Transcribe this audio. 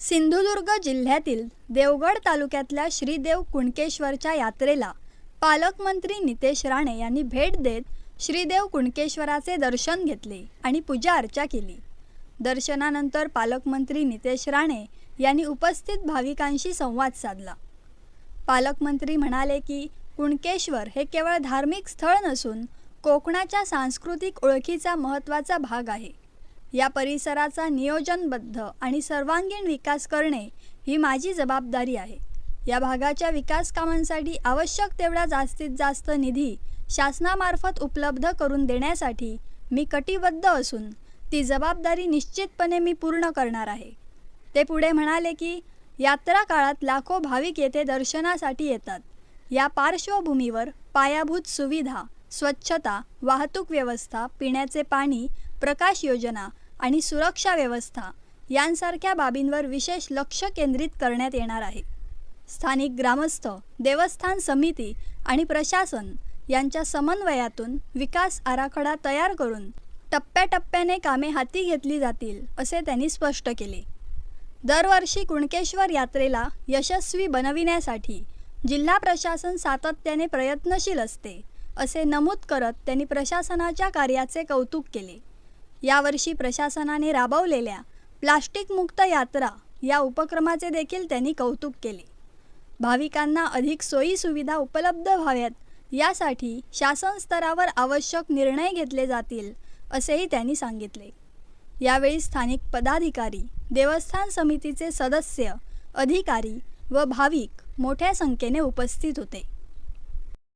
सिंधुदुर्ग जिल्ह्यातील देवगड तालुक्यातल्या श्रीदेव कुणकेश्वरच्या यात्रेला पालकमंत्री नितेश राणे यांनी भेट देत श्रीदेव कुणकेश्वराचे दर्शन घेतले आणि पूजा अर्चा केली. दर्शनानंतर पालकमंत्री नितेश राणे यांनी उपस्थित भाविकांशी संवाद साधला. पालकमंत्री म्हणाले की कुणकेश्वर हे केवळ धार्मिक स्थळ नसून कोकणाच्या सांस्कृतिक ओळखीचा महत्त्वाचा भाग आहे. या परिसराचा नियोजनबद्ध आणि सर्वांगीण विकास करणे ही माझी जबाबदारी आहे. या भागाच्या विकास कामांसाठी आवश्यक तेवढा जास्तीत जास्त निधी शासनामार्फत उपलब्ध करून देण्यासाठी मी कटिबद्ध असून ती जबाबदारी निश्चितपणे मी पूर्ण करणार आहे. ते पुढे म्हणाले की यात्रा काळात लाखो भाविक येथे दर्शनासाठी येतात. या पार्श्वभूमीवर पायाभूत सुविधा स्वच्छता वाहतूक व्यवस्था पिण्याचे पाणी प्रकाश योजना आणि सुरक्षा व्यवस्था यांसारख्या बाबींवर विशेष लक्ष केंद्रित करण्यात येणार आहे. स्थानिक ग्रामस्थ देवस्थान समिती आणि प्रशासन यांच्या समन्वयातून विकास आराखडा तयार करून टप्प्याटप्प्याने कामे हाती घेतली जातील असे त्यांनी स्पष्ट केले. दरवर्षी कुणकेश्वर यात्रेला यशस्वी बनविण्यासाठी जिल्हा प्रशासन सातत्याने प्रयत्नशील असते असे नमूद करत त्यांनी प्रशासनाच्या कार्याचे कौतुक केले. यावर्षी प्रशासनाने राबवलेल्या प्लास्टिकमुक्त यात्रा या उपक्रमाचे देखील त्यांनी कौतुक केले. भाविकांना अधिक सोयी सुविधा उपलब्ध व्हाव्यात यासाठी शासन स्तरावर आवश्यक निर्णय घेतले जातील असेही त्यांनी सांगितले. यावेळी स्थानिक पदाधिकारी देवस्थान समितीचे सदस्य अधिकारी व भाविक मोठ्या संख्येने उपस्थित होते.